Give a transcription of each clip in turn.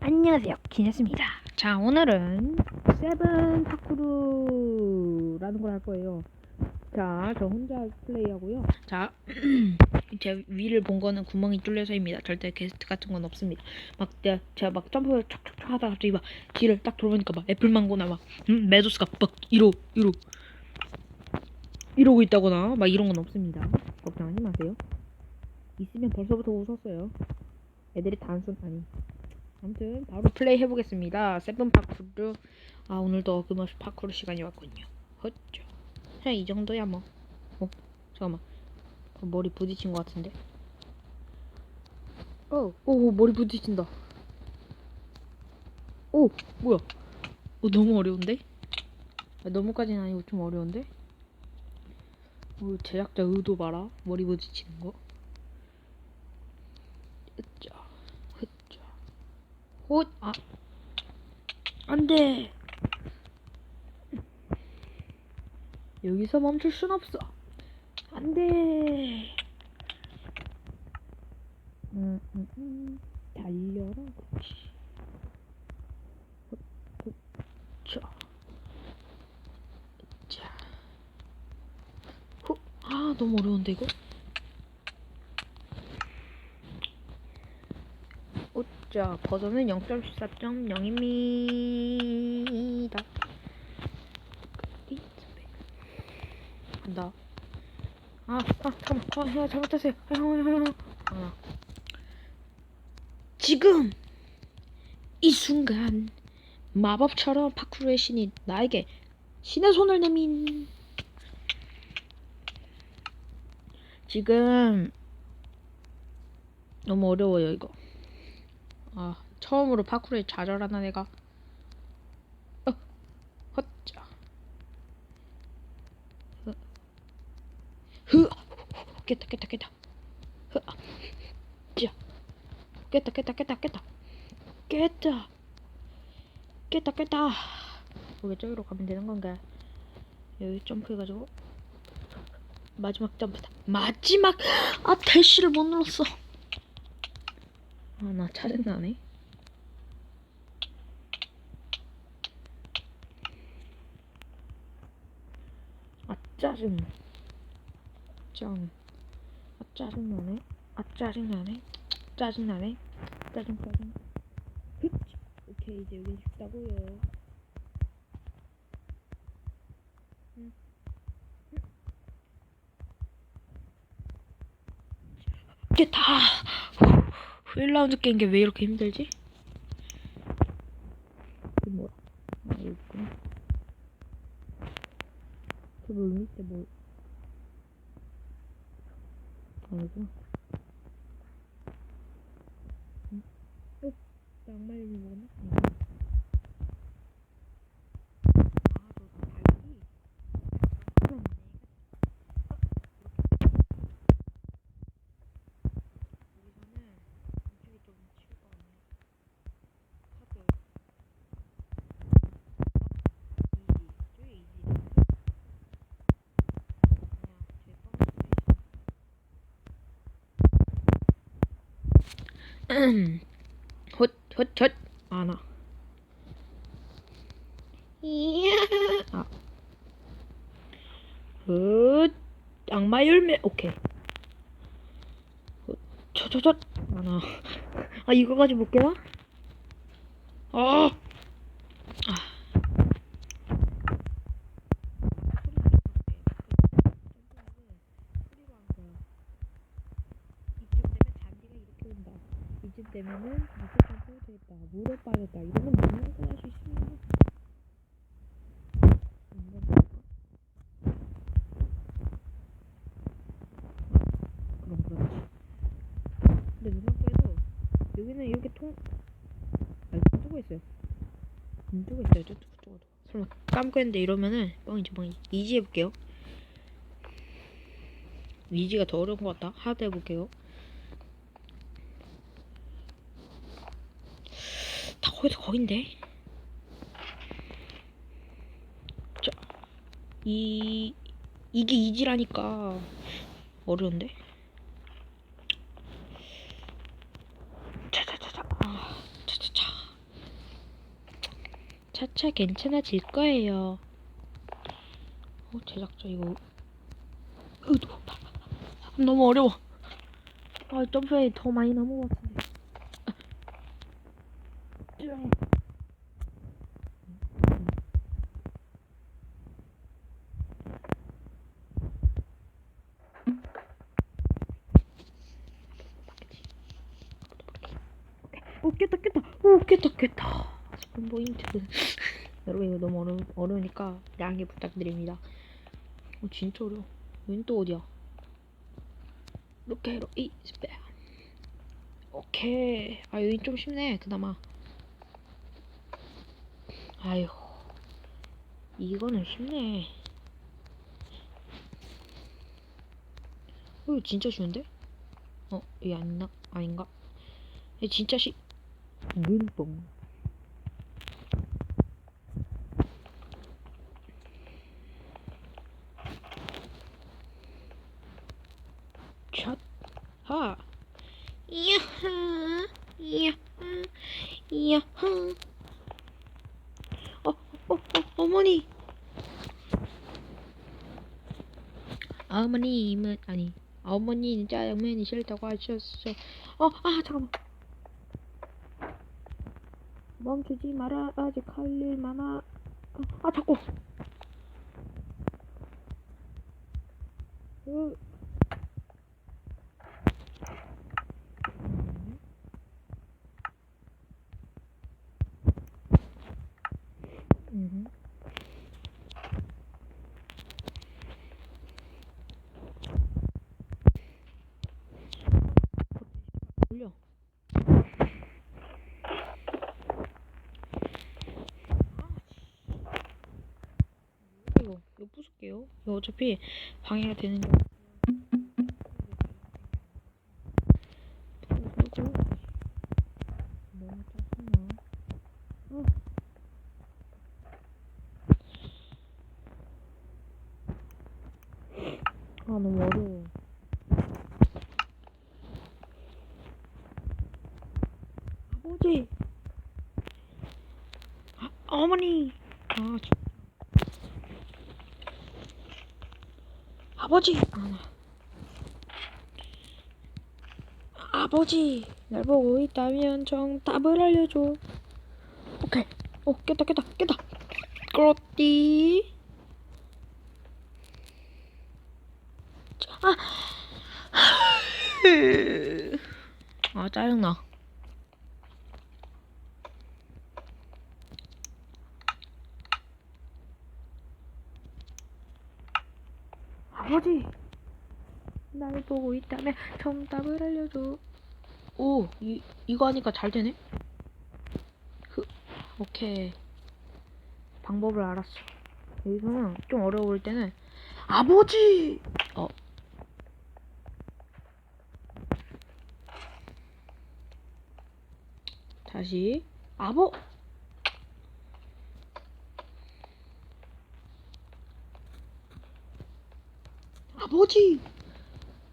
안녕하세요. 기네스입니다. 자 오늘은 세븐 파쿠르라는 걸 할 거예요. 자 저 혼자 플레이하고요. 자 제 위를 본 거는 구멍이 뚫려서입니다. 절대 게스트 같은 건 없습니다. 막 내가 제가 막 점프를 촥촥촥 하다가 갑자기 막 뒤를 딱 돌아보니까 막 애플망고나 막 음, 메두스가 막 이러 이러 이러고 있다거나 막 이런 건 없습니다. 걱정하지 마세요. 있으면 벌써부터 웃었어요. 애들이 단순 아니 아무튼 바로 플레이 해보겠습니다. 세븐 파쿠르. 아 오늘도 어김없이 파쿠르 시간이 왔군요. 헛죠. 그냥 이 정도야 뭐. 어 잠깐만. 어, 머리 부딪힌 것 같은데. 어, 오 머리 부딪힌다. 오 뭐야? 어 너무 어려운데? 아, 너무까지는 아니고 좀 어려운데? 오, 제작자 의도 봐라. 머리 부딪히는 거. 으쌰. 으쌰. 헛, 아, 안 돼. 여기서 멈출 순 없어. 안 돼. 음, 음, 음. 달려라. 그렇지. 자. 자. 후, 아, 너무 어려운데, 이거? 자, 버전은 0.14.0입니다. 간다. 아, 아, 잠깐만. 아, 야, 잘못했어요. 아, 아, 아, 아. 지금! 이 순간, 마법처럼 파쿠르의 신이 나에게 신의 손을 내민. 지금, 너무 어려워요, 이거. 아, 처음으로 파쿠르에 좌절하나 내가. 어, 헛자. 흐, 흐, 깼다 깼다 깼다. 흐, 아, 자, 깼다 깼다 깼다 깼다. 깼다. 깼다 깼다. 왜 저기로 가면 되는 건가? 여기 점프해가지고 마지막 점프다. 마지막 아 대시를 못 눌렀어. 아, 나 짜증나네. 아, 짜증. 짱. 아, 짜증나네. 아, 짜증나네. 짜증나네. 짜증, 짜증. 흑! 오케이, 이제 여기 쉽다고요. 응. 응. 깼다! 1라운드 게임 게 왜 이렇게 힘들지? 그 뭐야? 아, 여기 있구나. 그물 밑에 뭐. 아니구나. 응? 어? 딱 말리는 거구나? 응. 아, 저 달기? 그럼 여기서는 이쪽이 좀 치울 것 같네. 카드. 이지. 저기 이지. 그냥 제 뻔히 헛, 헛, 헛. 안 와. 이야. 아. 헛. 악마 열매. 오케이. 저저저 하나 아 이거 가지고 못 깨나? 아! 이쯤 되면은 무슨 점프 되겠다. 물에 빠졌다. 이러면 무슨 할수 있습니다 인간 될까? 아, 그럼 그렇지. 근데 무섭게도 여기는 이렇게 통 아니 통 뜨고 있어요. 안 뜨고 있어요. 저쪽 저쪽으로 설마 감고 했는데 이러면은 뻥이지 뻥이지 이지 해볼게요. 이지가 더 어려운 것 같다. 하드 해볼게요 다 거기서 거긴데 자 이 이게 이지라니까 어려운데 자자자자 아 자자자 차차 괜찮아질 거예요. 어, 제작자 이거 으, 너무 어려워. 아, 점프에 더 많이 남은 것 같은데. 오 깼다 깼다. 오 깼다 깼다. 스폰 포인트 여러분 이거 너무 어려, 어려우니까 양해 부탁드립니다. 어 진짜 어려워. 여긴 또 어디야? 로케로 이 스페 오케이 아 여긴 좀 쉽네 그나마 아휴 이거는 쉽네 어 진짜 쉬운데? 어 이게 아닌가? 아닌가? 이거 진짜 쉬 눈동 샷 하. 이야하. 이야하. 이야하. 어, 어, 어, 어머니. 어머님은 아니 어머니는 짜장면이 싫다고 하셨어. 어, 아 잠깐만. 멈추지 마라. 아직 할 일 많아. 아, 아 자꾸. 으. 음. 올려. 이거 이거 어차피 방해가 되는 짜증나. 어. 아 너무 어려워. 아버지. 아, 어머니. 아 진- 아버지. 아, 아버지. 날 보고 있다면 정답을 알려줘. 오케이. 오 깼다 깼다 깼다. 그렇디. 아. 아 짜증나. 아버지. 날 보고 있다면 정답을 알려줘. 오, 이, 이거 하니까 잘 되네? 그, 오케이. 방법을 알았어. 여기서는 좀 어려울 때는, 아버지! 어. 다시, 아버! 아버지!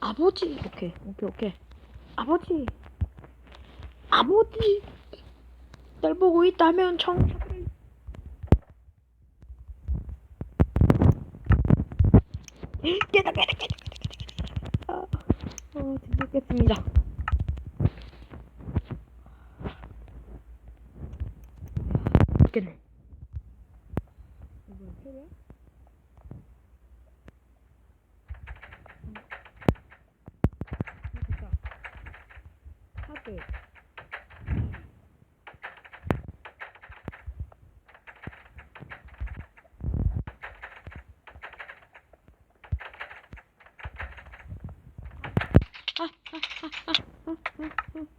아버지! 오케이, 오케이, 오케이. 아버지! 아버지! 날 보고 있다면 정답을. 깨다, 깨다, 깨다, 깨다. 아, 어, 깼습니다. 깼네. 이거 필요해? 됐다. 카드.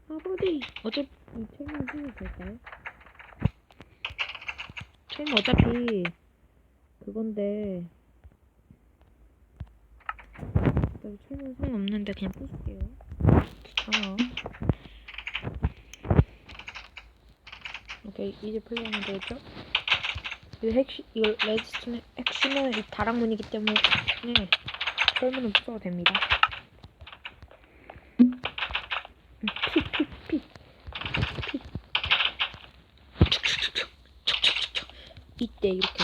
아버지. 어차피 이 책만 쓰면 될까요? 책은 어차피 그건데 어차피 책은 상관없는데 그냥 부술게요. 귀찮아. 오케이 이제 플레이하면 되겠죠? 이거 핵심 이거 레지스톤의 핵심은 이 다락문이기 때문에 철문은 부숴도 됩니다. 음, 피, 피, 피. 피. 촉촉촉촉. 촉촉촉촉. 이때 이렇게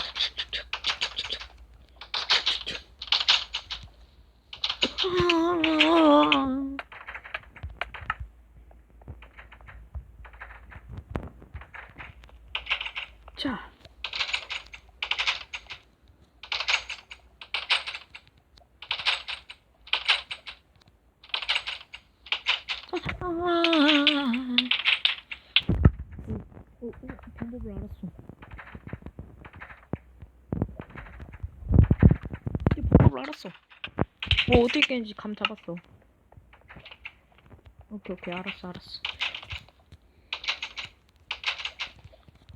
자 오, 오, 방법을 알았어. 이 방법을 알았어. 뭐 어떻게 깨는지 감 잡았어. 오케이 오케이 알았어 알았어.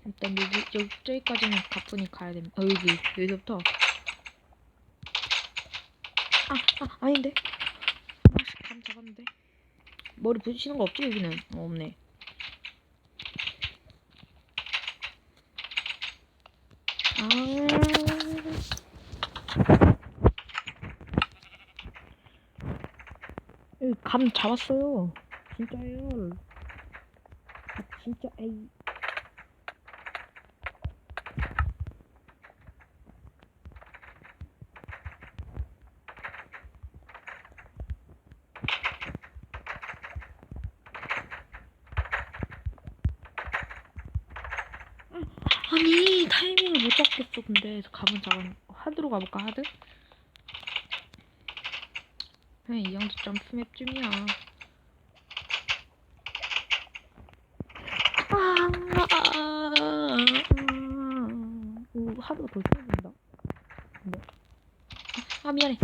일단 여기 여기 저기까지는 가뿐히 가야 됩니다. 어 여기 여기서부터. 아, 아 아닌데. 아씨 감 잡았는데. 머리 부딪히는 거 없지 여기는? 어, 없네. 아. 이, 감 잡았어요. 진짜예요. 아, 진짜 에이. 아니 타이밍을 못 잡겠어 근데. 가면 잡은 하드로 가볼까 하드? 그냥 이 정도 점프맵쯤이야. 아, 아, 아, 오, 하드가 더 쉬워진다. 근데 아 미안해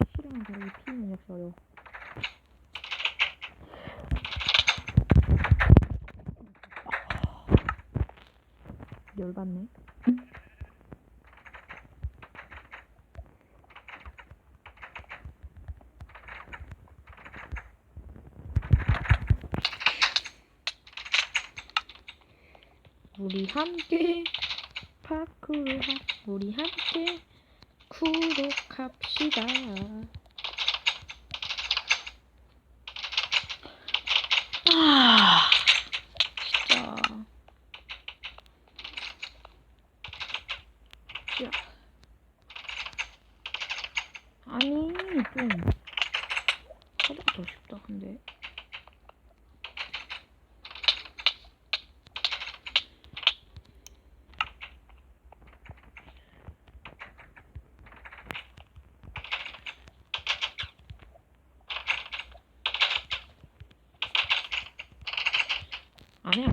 PC랑은 다르게 P는 역시 어려워 열받네. 우리 함께 파크를 하, 우리 함께 구독합시다. 아, 진짜. 야. 아니 좀 하다가 더 쉽다 근데 아니야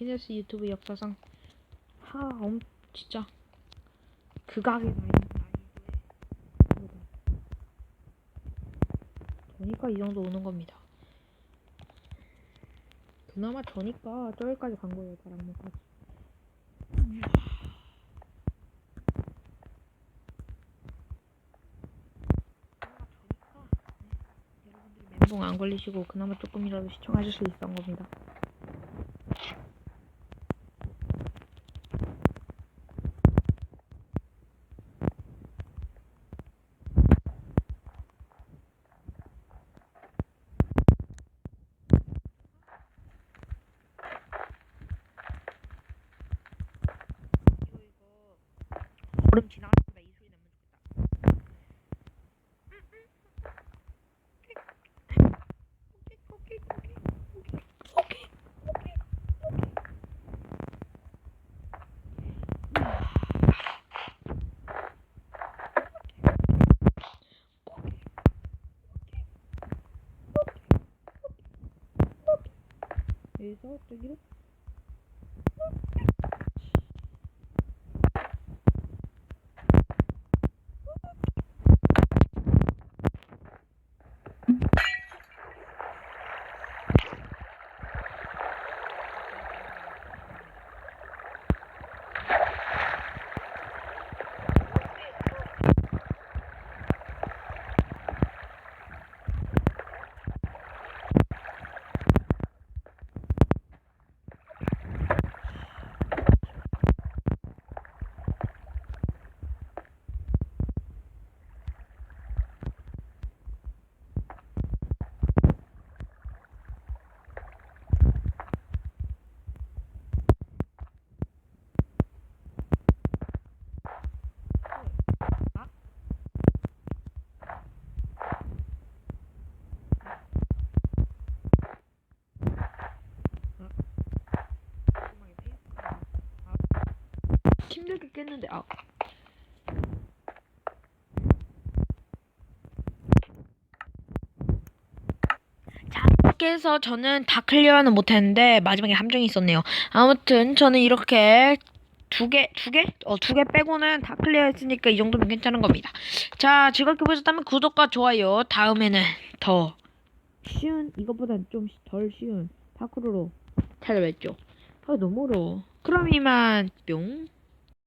TNS 유튜브 역사상 하, 엄, 진짜 극악의 난이도다. 저니까 이 정도 오는 겁니다. 그나마 저니까 저기까지 간 거예요, 바람문까지. 멘붕 안 걸리시고 그나마 조금이라도 시청하실 수 있었던 겁니다. 얼음 지나갔습니다. 이 소리 힘들게 깼는데 아. 해서 저는 다 클리어는 못했는데 마지막에 함정이 있었네요. 아무튼 저는 이렇게 두 개, 두 개? 어, 두 개 빼고는 다 클리어 했으니까 이 정도면 괜찮은 겁니다. 자, 즐겁게 보셨다면 구독과 좋아요. 다음에는 더 쉬운, 이것보단 좀 덜 쉬운 파쿠르로 찾아뵙죠. 아, 너무 어려워. 그럼 이만 뿅.